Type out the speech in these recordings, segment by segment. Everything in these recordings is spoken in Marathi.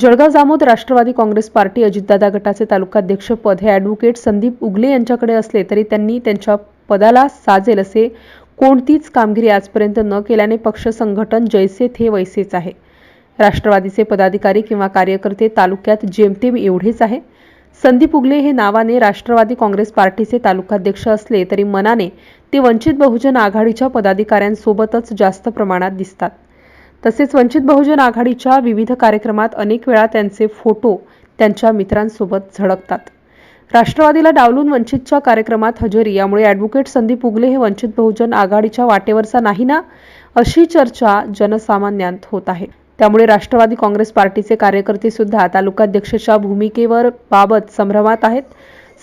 जळगाव जामोद राष्ट्रवादी काँग्रेस पार्टी अजितदादा गटाचे तालुकाध्यक्ष पद हे ॲडव्होकेट संदीप उगले यांच्याकडे असले तरी त्यांनी त्यांच्या पदाला साजेल असे कोणतीच कामगिरी आजपर्यंत न केल्याने पक्ष संघटन जैसे थे वैसेच आहे. राष्ट्रवादीचे पदाधिकारी किंवा कार्यकर्ते तालुक्यात जेमतेम एवढेच आहे. संदीप उगले हे नावाने राष्ट्रवादी काँग्रेस पार्टीचे तालुकाध्यक्ष असले तरी मनाने ते वंचित बहुजन आघाडीच्या पदाधिकाऱ्यांसोबतच जास्त प्रमाणात दिसतात. तसेच वंचित बहुजन आघाडीच्या विविध कार्यक्रमात अनेक वेळा त्यांचे फोटो त्यांच्या मित्रांसोबत झळकतात. राष्ट्रवादीला डावलून वंचितच्या कार्यक्रमात हजेरी यामुळे ॲडव्होकेट संदीप उगले हे वंचित बहुजन आघाडीच्या वाटेवरचा नाही ना? अशी चर्चा जनसामान्यांत होत आहे. त्यामुळे राष्ट्रवादी काँग्रेस पार्टीचे कार्यकर्ते सुद्धा तालुकाध्यक्षाच्या भूमिकेवर बाबत संभ्रमात आहेत.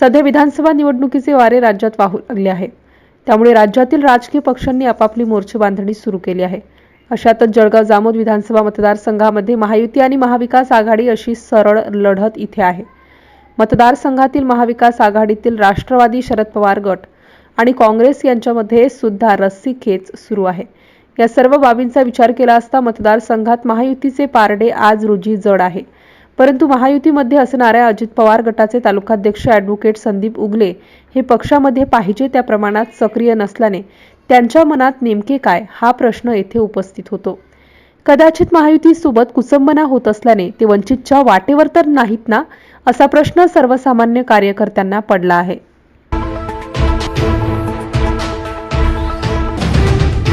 सध्या विधानसभा निवडणुकीचे वारे राज्यात वाहू लागले आहे त्यामुळे राज्यातील राजकीय पक्षांनी आपापली मोर्चे बांधणी सुरू केली आहे. अशातच जळगाव जामोद विधानसभा मतदारसंघामध्ये महायुती आणि महाविकास आघाडी अशी सरळ लढत इथे आहे. मतदारसंघातील महाविकास आघाडीतील राष्ट्रवादी शरद पवार गट आणि काँग्रेस यांच्यामध्ये सुद्धा रस्सीखेच सुरू आहे. या सर्व बाबींचा विचार केला असता मतदारसंघात महायुतीचे पारडे आज रोजी जड आहे. परंतु महायुतीमध्ये असणाऱ्या अजित पवार गटाचे तालुकाध्यक्ष ॲडव्होकेट संदीप उगले हे पक्षामध्ये पाहिजे त्या प्रमाणात सक्रिय नसल्याने त्यांच्या मनात नेमके काय हा प्रश्न येथे उपस्थित होतो. कदाचित महायुतीसोबत कुसंबना होत असल्याने ते वंचितच्या वाटेवर तर नाहीत ना? असा प्रश्न सर्वसामान्य कार्यकर्त्यांना पडला आहे.